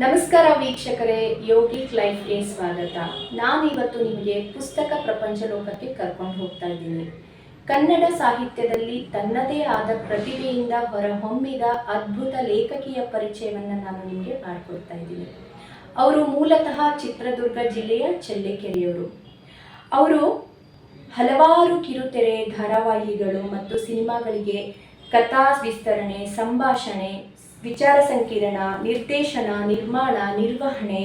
ನಮಸ್ಕಾರ ವೀಕ್ಷಕರೇ ಯೋಗಿಕ್ ಲೈಫ್ಗೆ ಸ್ವಾಗತ. ನಾನಿವತ್ತು ನಿಮಗೆ ಪುಸ್ತಕ ಪ್ರಪಂಚ ಲೋಕಕ್ಕೆ ಕರ್ಕೊಂಡು ಹೋಗ್ತಾ ಇದ್ದೀನಿ. ಕನ್ನಡ ಸಾಹಿತ್ಯದಲ್ಲಿ ತನ್ನದೇ ಆದ ಪ್ರತಿಭೆಯಿಂದ ಹೊರಹೊಮ್ಮಿದ ಅದ್ಭುತ ಲೇಖಕಿಯ ಪರಿಚಯವನ್ನು ನಾನು ನಿಮಗೆ ಮಾಡಿಕೊಡ್ತಾ ಇದ್ದೀನಿ. ಅವರು ಮೂಲತಃ ಚಿತ್ರದುರ್ಗ ಜಿಲ್ಲೆಯ ಚೆಲ್ಲೆಕೆರೆಯವರು ಅವರು ಹಲವಾರು ಕಿರುತೆರೆ, ಧಾರಾವಾಹಿಗಳು ಮತ್ತು ಸಿನಿಮಾಗಳಿಗೆ ಕಥಾ ವಿಸ್ತರಣೆ, ಸಂಭಾಷಣೆ ವಿಚಾರ ಸಂಕಿರಣ, ನಿರ್ದೇಶನ, ನಿರ್ಮಾಣ, ನಿರ್ವಹಣೆ,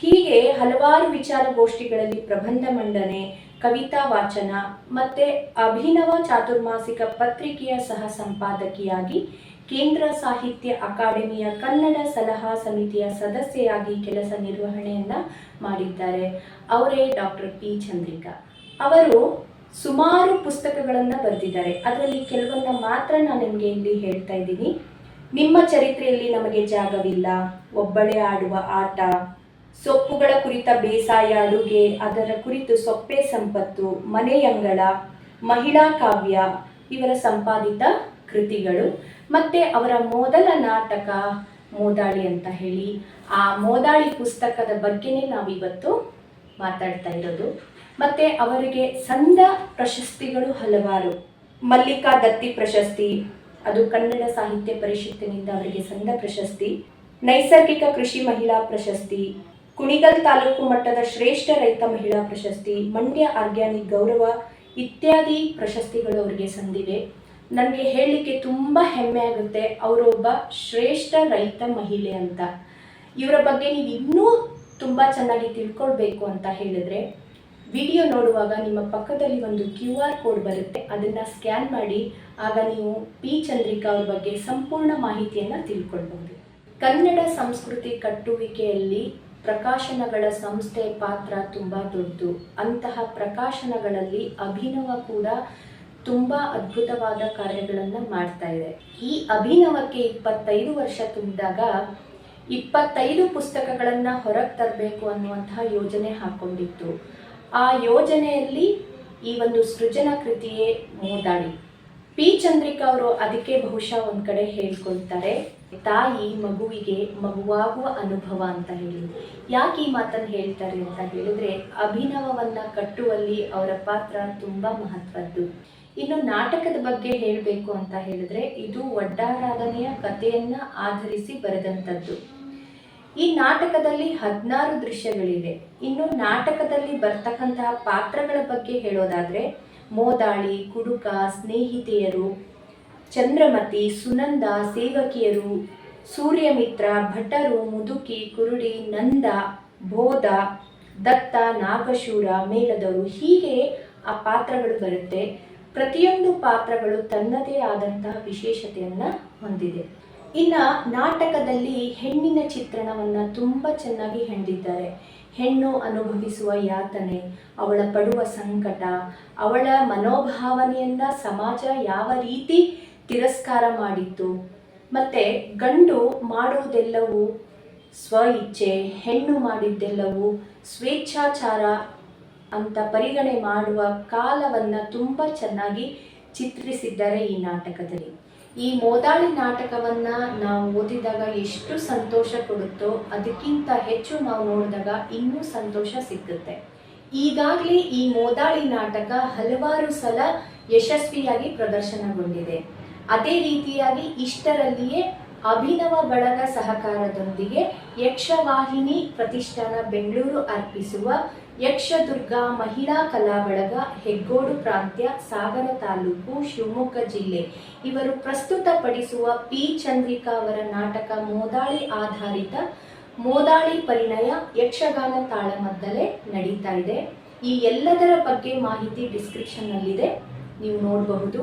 ಹೀಗೆ ಹಲವಾರು ವಿಚಾರಗೋಷ್ಠಿಗಳಲ್ಲಿ ಪ್ರಬಂಧ ಮಂಡನೆ, ಕವಿತಾ ವಾಚನ ಮತ್ತೆ ಅಭಿನವ ಚಾತುರ್ಮಾಸಿಕ ಪತ್ರಿಕೆಯ ಸಹ ಸಂಪಾದಕಿಯಾಗಿ ಕೇಂದ್ರ ಸಾಹಿತ್ಯ ಅಕಾಡೆಮಿಯ ಕನ್ನಡ ಸಲಹಾ ಸಮಿತಿಯ ಸದಸ್ಯೆಯಾಗಿ ಕೆಲಸ ನಿರ್ವಹಣೆಯನ್ನ ಮಾಡಿದ್ದಾರೆ. ಅವರೇ ಡಾಕ್ಟರ್ ಪಿ. ಚಂದ್ರಿಕಾ. ಅವರು ಸುಮಾರು ಪುಸ್ತಕಗಳನ್ನು ಬರೆದಿದ್ದಾರೆ. ಅದರಲ್ಲಿ ಕೆಲವನ್ನ ಮಾತ್ರ ನಾನು ನಿಮಗೆ ಇಲ್ಲಿ ಹೇಳ್ತಾ ಇದ್ದೀನಿ. ನಿಮ್ಮ ಚರಿತ್ರೆಯಲ್ಲಿ ನಮಗೆ ಜಾಗವಿಲ್ಲ. ಒಬ್ಬಳೇ ಆಡುವ ಆಟ, ಸೊಪ್ಪುಗಳ ಕುರಿತ ಬೇಸಾಯ ಅಡುಗೆ, ಅದರ ಕುರಿತು ಸೊಪ್ಪೆ ಸಂಪತ್ತು, ಮನೆಯಂಗಳ, ಮಹಿಳಾ ಕಾವ್ಯ, ಇವರ ಸಂಪಾದಿತ ಕೃತಿಗಳು, ಮತ್ತೆ ಅವರ ಮೊದಲ ನಾಟಕ ಮೋದಾಳಿ ಅಂತ ಹೇಳಿ. ಆ ಮೋದಾಳಿ ಪುಸ್ತಕದ ಬಗ್ಗೆನೇ ನಾವಿವತ್ತು ಮಾತಾಡ್ತಾ ಇರೋದು. ಮತ್ತೆ ಅವರಿಗೆ ಸಂದ ಪ್ರಶಸ್ತಿಗಳು ಹಲವಾರು. ಮಲ್ಲಿಕಾ ದತ್ತಿ ಪ್ರಶಸ್ತಿ ಅದು ಕನ್ನಡ ಸಾಹಿತ್ಯ ಪರಿಷತ್ತಿನಿಂದ ಅವರಿಗೆ ಸಂದ ಪ್ರಶಸ್ತಿ, ನೈಸರ್ಗಿಕ ಕೃಷಿ ಮಹಿಳಾ ಪ್ರಶಸ್ತಿ, ಕುಣಿಗಲ್ ತಾಲೂಕು ಮಟ್ಟದ ಶ್ರೇಷ್ಠ ರೈತ ಮಹಿಳಾ ಪ್ರಶಸ್ತಿ, ಮಂಡ್ಯ ಆರ್ಗ್ಯಾನಿಕ್ ಗೌರವ ಇತ್ಯಾದಿ ಪ್ರಶಸ್ತಿಗಳು ಅವರಿಗೆ ಸಂದಿವೆ. ನನಗೆ ಹೇಳಲಿಕ್ಕೆ ತುಂಬ ಹೆಮ್ಮೆ ಆಗುತ್ತೆ, ಅವರೊಬ್ಬ ಶ್ರೇಷ್ಠ ರೈತ ಮಹಿಳೆ ಅಂತ. ಇವರ ಬಗ್ಗೆ ನೀವು ಇನ್ನೂ ತುಂಬ ಚೆನ್ನಾಗಿ ತಿಳ್ಕೊಳ್ಬೇಕು ಅಂತ ಹೇಳಿದ್ರೆ ವಿಡಿಯೋ ನೋಡುವಾಗ ನಿಮ್ಮ ಪಕ್ಕದಲ್ಲಿ ಒಂದು ಕ್ಯೂ ಆರ್ ಕೋಡ್ ಬರುತ್ತೆ, ಅದನ್ನು ಸ್ಕ್ಯಾನ್ ಮಾಡಿ, ಆಗ ನೀವು ಪಿ ಚಂದ್ರಿಕಾ ಅವ್ರ ಬಗ್ಗೆ ಸಂಪೂರ್ಣ ಮಾಹಿತಿಯನ್ನು ತಿಳ್ಕೊಳ್ಬಹುದು. ಕನ್ನಡ ಸಂಸ್ಕೃತಿ ಕಟ್ಟುವಿಕೆಯಲ್ಲಿ ಪ್ರಕಾಶನಗಳ ಸಂಸ್ಥೆ ಪಾತ್ರ ತುಂಬ ದೊಡ್ಡದು. ಅಂತಹ ಪ್ರಕಾಶನಗಳಲ್ಲಿ ಅಭಿನವ ಕೂಡ ತುಂಬ ಅದ್ಭುತವಾದ ಕಾರ್ಯಗಳನ್ನು ಮಾಡ್ತಾ ಇದೆ. ಈ ಅಭಿನವಕ್ಕೆ ಇಪ್ಪತ್ತೈದು ವರ್ಷ ತುಂಬಿದಾಗ ಇಪ್ಪತ್ತೈದು ಪುಸ್ತಕಗಳನ್ನು ಹೊರಗೆ ತರಬೇಕು ಅನ್ನುವಂತಹ ಯೋಜನೆ ಹಾಕೊಂಡಿತ್ತು ಆ ಯೋಜನೆಯಲ್ಲಿ ಈ ಒಂದು ಸೃಜನ ಕೃತಿಯೇ ಮೂದಾಡಿ ಪಿ. ಚಂದ್ರಿಕಾ ಅವರು ಅದಕ್ಕೆ ಬಹುಶಃ ಒಂದು ಕಡೆ ಹೇಳ್ಕೊಳ್ತಾರೆ, ತಾಯಿ ಮಗುವಿಗೆ ಮಗುವಾಗುವ ಅನುಭವ ಅಂತ ಹೇಳಿ. ಯಾಕೆ ಈ ಮಾತನ್ನು ಹೇಳ್ತಾರೆ ಅಂತ ಹೇಳಿದ್ರೆ, ಅಭಿನವವನ್ನ ಕಟ್ಟುವಲ್ಲಿ ಅವರ ಪಾತ್ರ ತುಂಬಾ ಮಹತ್ವದ್ದು. ಇನ್ನು ನಾಟಕದ ಬಗ್ಗೆ ಹೇಳಬೇಕು ಅಂತ ಹೇಳಿದ್ರೆ, ಇದು ಒಡ್ಡಾರಾಧನೆಯ ಕಥೆಯನ್ನ ಆಧರಿಸಿ ಬರೆದಂಥದ್ದು. ಈ ನಾಟಕದಲ್ಲಿ ಹದಿನಾರು ದೃಶ್ಯಗಳಿವೆ. ಇನ್ನು ನಾಟಕದಲ್ಲಿ ಬರ್ತಕ್ಕಂತಹ ಪಾತ್ರಗಳ ಬಗ್ಗೆ ಹೇಳೋದಾದ್ರೆ, ಮೋದಾಳಿ, ಕುಡುಕ, ಸ್ನೇಹಿತೆಯರು, ಚಂದ್ರಮತಿ, ಸುನಂದ, ಸೇವಕಿಯರು, ಸೂರ್ಯಮಿತ್ರ, ಭಟರು, ಮುದುಕಿ, ಕುರುಡಿ, ನಂದ, ಬೋಧ, ದತ್ತ, ನಾಗಶೂರ, ಮೇಲದವರು ಹೀಗೆ ಆ ಪಾತ್ರಗಳು ಬರುತ್ತೆ. ಪ್ರತಿಯೊಂದು ಪಾತ್ರಗಳು ತನ್ನದೇ ಆದಂತಹ ವಿಶೇಷತೆಯನ್ನು ಹೊಂದಿದೆ. ಇನ್ನ ನಾಟಕದಲ್ಲಿ ಹೆಣ್ಣಿನ ಚಿತ್ರಣವನ್ನ ತುಂಬಾ ಚೆನ್ನಾಗಿ ಹೆಣೆದಿದ್ದಾರೆ. ಹೆಣ್ಣು ಅನುಭವಿಸುವ ಯಾತನೆ, ಅವಳ ಪಡುವ ಸಂಕಟ, ಅವಳ ಮನೋಭಾವನೆಯನ್ನ ಸಮಾಜ ಯಾವ ರೀತಿ ತಿರಸ್ಕಾರ ಮಾಡಿತ್ತು. ಮತ್ತೆ ಗಂಡು ಮಾಡುವುದೆಲ್ಲವೂ ಸ್ವ ಇಚ್ಛೆ ಹೆಣ್ಣು ಮಾಡಿದ್ದೆಲ್ಲವೂ ಸ್ವೇಚ್ಛಾಚಾರ ಅಂತ ಪರಿಗಣೆ ಮಾಡುವ ಕಾಲವನ್ನ ತುಂಬ ಚೆನ್ನಾಗಿ ಚಿತ್ರಿಸಿದ್ದಾರೆ ಈ ನಾಟಕದಲ್ಲಿ. ಈ ಮೋದಾಳಿ ನಾಟಕವನ್ನ ನಾವು ಓದಿದಾಗ ಎಷ್ಟು ಸಂತೋಷ ಕೊಡುತ್ತೋ, ಅದಕ್ಕಿಂತ ಹೆಚ್ಚು ನಾವು ನೋಡಿದಾಗ ಇನ್ನೂ ಸಂತೋಷ ಸಿಕ್ಕುತ್ತೆ. ಈಗಾಗಲೇ ಈ ಮೋದಾಳಿ ನಾಟಕ ಹಲವಾರು ಸಲ ಯಶಸ್ವಿಯಾಗಿ ಪ್ರದರ್ಶನಗೊಂಡಿದೆ. ಅದೇ ರೀತಿಯಾಗಿ ಇಷ್ಟರಲ್ಲಿಯೇ ಅಭಿನವ ಬಳಗ ಸಹಕಾರದೊಂದಿಗೆ ಯಕ್ಷವಾಹಿನಿ ಪ್ರತಿಷ್ಠಾನ ಬೆಂಗಳೂರು ಅರ್ಪಿಸುವ ಯಕ್ಷದುರ್ಗ ಮಹಿಳಾ ಕಲಾ ಬಳಗ, ಹೆಗ್ಗೋಡು ಪ್ರಾಂತ್ಯ, ಸಾಗರ ತಾಲೂಕು, ಶಿವಮೊಗ್ಗ ಜಿಲ್ಲೆ. ಇವರು ಪ್ರಸ್ತುತಪಡಿಸುವ ಪಿ. ಚಂದ್ರಿಕಾ ಅವರ ನಾಟಕ ಮೋದಾಳಿ ಆಧಾರಿತ ಮೋದಾಳಿ ಪರಿಣಯ ಯಕ್ಷಗಾನ ತಾಳಮದ್ದಲೆ ನಡೀತಾ ಇದೆ. ಈ ಎಲ್ಲದರ ಬಗ್ಗೆ ಮಾಹಿತಿ ಡಿಸ್ಕ್ರಿಪ್ಷನ್ನಲ್ಲಿದೆ ನೀವು ನೋಡಬಹುದು.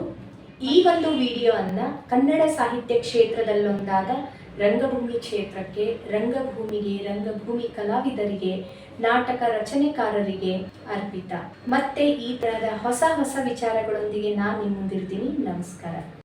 ಈ ಒಂದು ವಿಡಿಯೋ ಅನ್ನ ಕನ್ನಡ ಸಾಹಿತ್ಯ ಕ್ಷೇತ್ರದಲ್ಲೊಂದಾದ ರಂಗಭೂಮಿ ಕ್ಷೇತ್ರಕ್ಕೆ, ರಂಗಭೂಮಿಗೆ, ರಂಗಭೂಮಿ ಕಲಾವಿದರಿಗೆ, ನಾಟಕ ರಚನೆಕಾರರಿಗೆ ಅರ್ಪಿತ. ಮತ್ತೆ ಈ ತರಹದ ಹೊಸ ಹೊಸ ವಿಚಾರಗಳೊಂದಿಗೆ ನಾನು ಮುಂದಿರ್ತೀನಿ ನಮಸ್ಕಾರ.